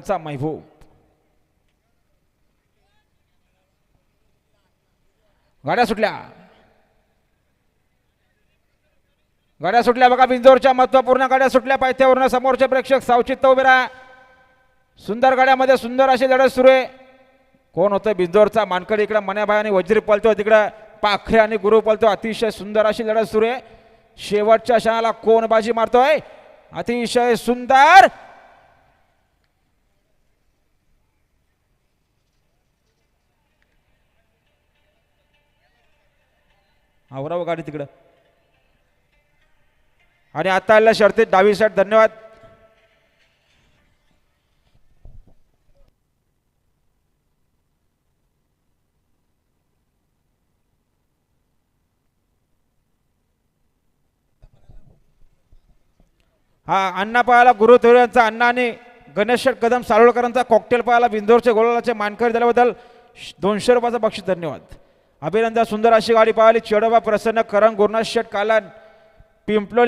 चा महबूब गाड्या सुटल्या गाड्या सुटल्या बघा बिंजोरच्या महत्त्वपूर्ण गाड्या सुटल्या पायथ्यावरून समोरचे प्रेक्षक सावचित्त उभे राहा सुंदर गाड्यामध्ये सुंदर अशी लढत सुरू आहे कोण होतं बिंजोरचा मानकड इकडं मन्याभाई आणि वज्री पळतो तिकडं पाखरे आणि गुरु पलतो अतिशय सुंदर अशी लढत सुरू आहे शेवटच्या क्षणाला कोण बाजी मारतोय अतिशय सुंदर आवरावं गाडी तिकडं. आणि आता आलेल्या शर्तीत डावी साईड धन्यवाद. हा अण्णा पाहायला गुरु थोरे यांचा अण्णा आणि गणेश कदम सारोळकरांचा कॉकटेल पाहायला बिंदोरच्या गोलाचे मानकर दिल्याबद्दल दोनशे रुपयाचा बक्षीस धन्यवाद. अभिनंदन सुंदर अशी गाडी पाहिली. चेडोबा प्रसन्न करण गुरुनाथ शेट कालन पिंपलोली